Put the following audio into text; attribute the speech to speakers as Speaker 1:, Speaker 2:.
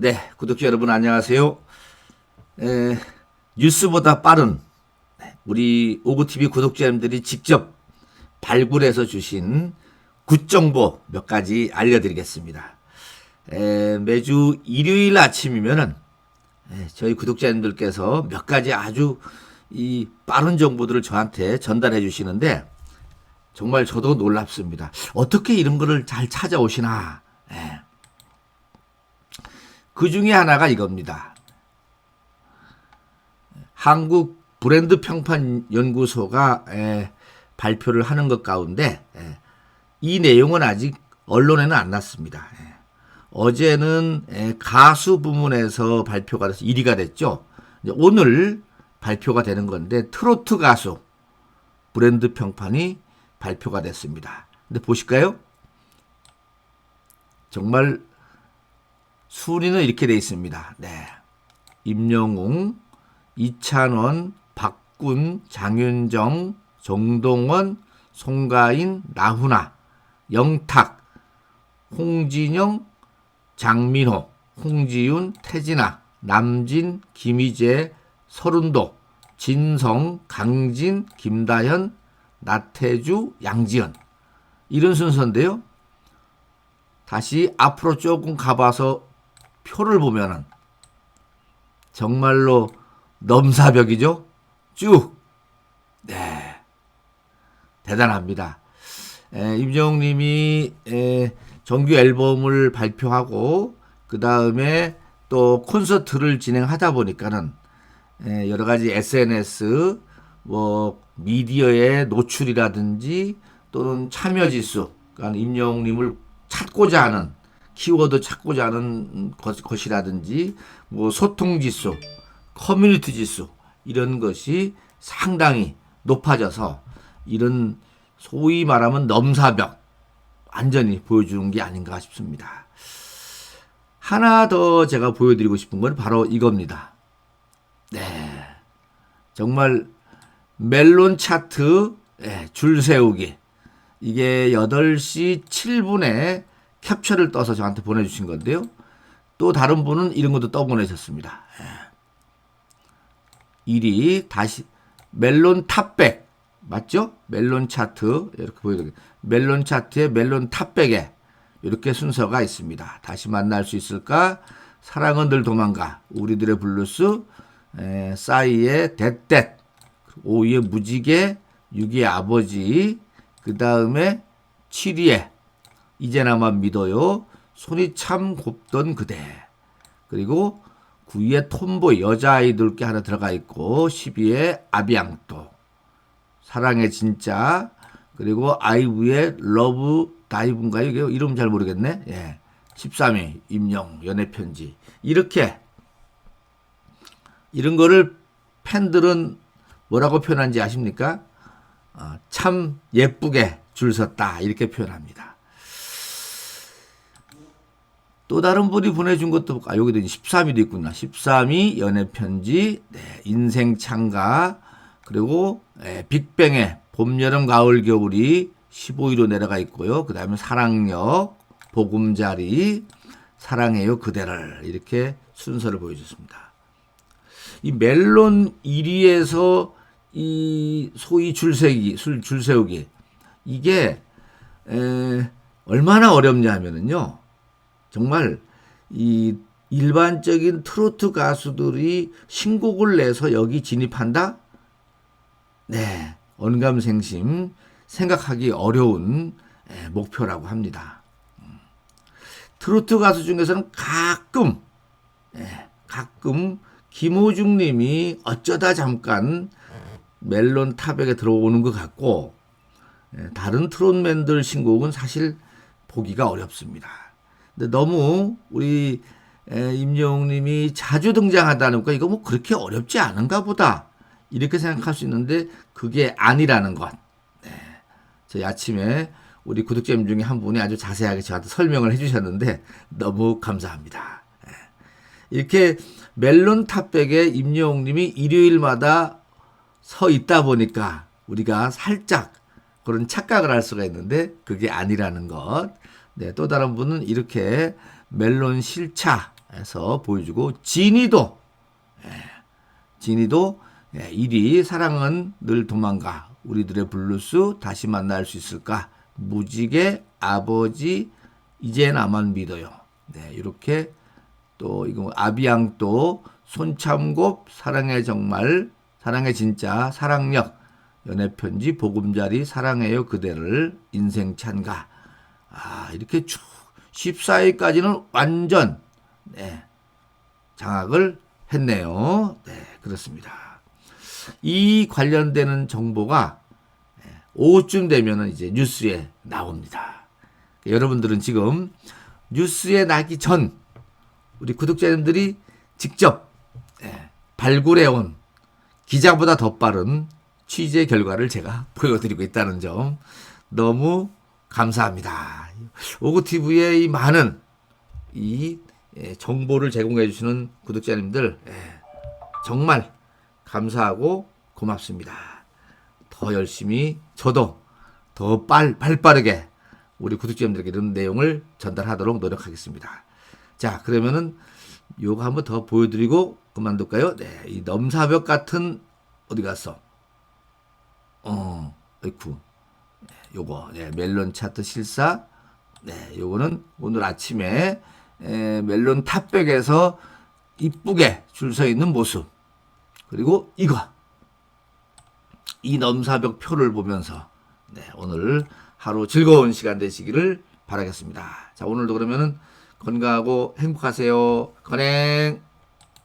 Speaker 1: 네, 구독자 여러분 안녕하세요. 에, 뉴스보다 빠른 네, 우리 오구TV 구독자님들이 직접 발굴해서 주신 굿정보 몇 가지 알려드리겠습니다. 에, 매주 일요일 아침이면은 에, 저희 구독자님들께서 몇 가지 아주 이 빠른 정보들을 저한테 전달해 주시는데 정말 저도 놀랍습니다. 어떻게 이런 거를 잘 찾아오시나. 예. 그 중에 하나가 이겁니다. 한국 브랜드 평판 연구소가 에, 발표를 하는 것 가운데 에, 이 내용은 아직 언론에는 안 났습니다. 에. 어제는 에, 가수 부문에서 발표가 돼서 1위가 됐죠. 오늘 발표가 되는 건데 트로트 가수 브랜드 평판이 발표가 됐습니다. 근데 보실까요? 정말 순위는 이렇게 돼 있습니다. 네. 임영웅, 이찬원, 박군, 장윤정, 정동원, 송가인, 나훈아, 영탁, 홍진영, 장민호, 홍지윤, 태진아, 남진, 김희재, 서른도, 진성, 강진, 김다현, 나태주, 양지연. 이런 순서인데요. 다시 앞으로 조금 가봐서 표를 보면은 정말로 넘사벽이죠. 쭉. 네. 대단합니다. 에, 임정욱 님이 에, 정규 앨범을 발표하고 그 다음에 또 콘서트를 진행하다 보니까는 에, 여러 가지 SNS 뭐 미디어의 노출이라든지 또는 참여 지수, 그러니까 임영웅 님을 찾고자 하는 키워드 찾고자 하는 것, 것이라든지 뭐 소통 지수, 커뮤니티 지수 이런 것이 상당히 높아져서 이런 소위 말하면 넘사벽 완전히 보여주는 게 아닌가 싶습니다. 하나 더 제가 보여드리고 싶은 건 바로 이겁니다. 네. 정말 멜론 차트 예, 줄 세우기. 이게 8시 7분에 캡처를 떠서 저한테 보내주신 건데요. 또 다른 분은 이런 것도 떠보내셨습니다. 예. 1위 다시 멜론 탑백 맞죠? 멜론 차트 이렇게 보여드릴게요. 멜론 차트에 멜론 탑백에 이렇게 순서가 있습니다. 다시 만날 수 있을까? 사랑은 늘 도망가. 우리들의 블루스 에, 싸이의 댓댓 5위의 무지개 6위의 아버지 그 다음에 7위에 이제나마 믿어요. 손이 참 곱던 그대. 그리고 9위에 톰보이 여자아이들께 하나 들어가 있고 10위에 아비앙또 사랑의 진짜 그리고 아이브의 러브 다이브인가요? 이게 이름 잘 모르겠네. 예. 13위 임영 연애 편지. 이렇게 이런 거를 팬들은 뭐라고 표현한지 아십니까? 어, 참 예쁘게 줄 섰다 이렇게 표현합니다. 또 다른 분이 보내준 것도 아 여기도 13위도 있구나. 13위 연애 편지, 네, 인생 창가 그리고 예, 빅뱅의 봄, 여름, 가을, 겨울이 15위로 내려가 있고요. 그 다음에 사랑역, 보금자리, 사랑해요 그대를 이렇게 순서를 보여줬습니다. 이 멜론 1위에서 이 소위 줄세기, 술 줄세우기 이게 에, 얼마나 어렵냐 하면은요. 정말 이 일반적인 트로트 가수들이 신곡을 내서 여기 진입한다? 네, 언감생심 생각하기 어려운 에, 목표라고 합니다. 음. 트로트 가수 중에서는 가끔, 에, 가끔 김호중 님이 어쩌다 잠깐 멜론 탑에 들어오는 것 같고, 에, 다른 트롯맨들 신곡은 사실 보기가 어렵습니다. 근데 너무 우리 임영웅 님이 자주 등장하다니까 이거 뭐 그렇게 어렵지 않은가 보다. 이렇게 생각할 수 있는데 그게 아니라는 것. 네. 저희 아침에 우리 구독자님 중에 한 분이 아주 자세하게 저한테 설명을 해주셨는데 너무 감사합니다. 네. 이렇게 멜론 탑백에 임영웅 님이 일요일마다 서 있다 보니까 우리가 살짝 그런 착각을 할 수가 있는데 그게 아니라는 것. 네, 또 다른 분은 이렇게 멜론 실차 해서 보여주고 진이도 예, 진이도 예, 1위 사랑은 늘 도망가. 우리들의 블루스 다시 만날 수 있을까? 무지개 아버지 이제 나만 믿어요. 네 이렇게 또 이거 아비앙또 손참곱 사랑해 정말 사랑해 진짜 사랑력 연애 편지 보금자리 사랑해요 그대를 인생 찬가 아 이렇게 쭉 14위까지는 완전 네, 장악을 했네요. 네 그렇습니다. 이 관련되는 정보가 네, 오후쯤 되면은 이제 뉴스에 나옵니다. 여러분들은 지금 뉴스에 나기 전 우리 구독자님들이 직접 예, 발굴해온 기자보다 더 빠른 취재 결과를 제가 보여드리고 있다는 점 너무 감사합니다. 오구TV의 이 많은 이 예, 정보를 제공해 주시는 구독자님들 예, 정말 감사하고 고맙습니다. 더 열심히 저도 더 빨, 발빠르게 우리 구독자님들에게 이런 내용을 전달하도록 노력하겠습니다. 자, 그러면은 요거 한번 더 보여드리고 그만둘까요? 네, 이 넘사벽 같은 어디 갔어? 어, 어이쿠. 네, 요거 네, 멜론 차트 실사. 네, 요거는 오늘 아침에 에, 멜론 탑백에서 이쁘게 줄 서 있는 모습. 그리고 이거 이 넘사벽 표를 보면서 네, 오늘 하루 즐거운 시간 되시기를 바라겠습니다. 자, 오늘도 그러면은 건강하고 행복하세요. 건행.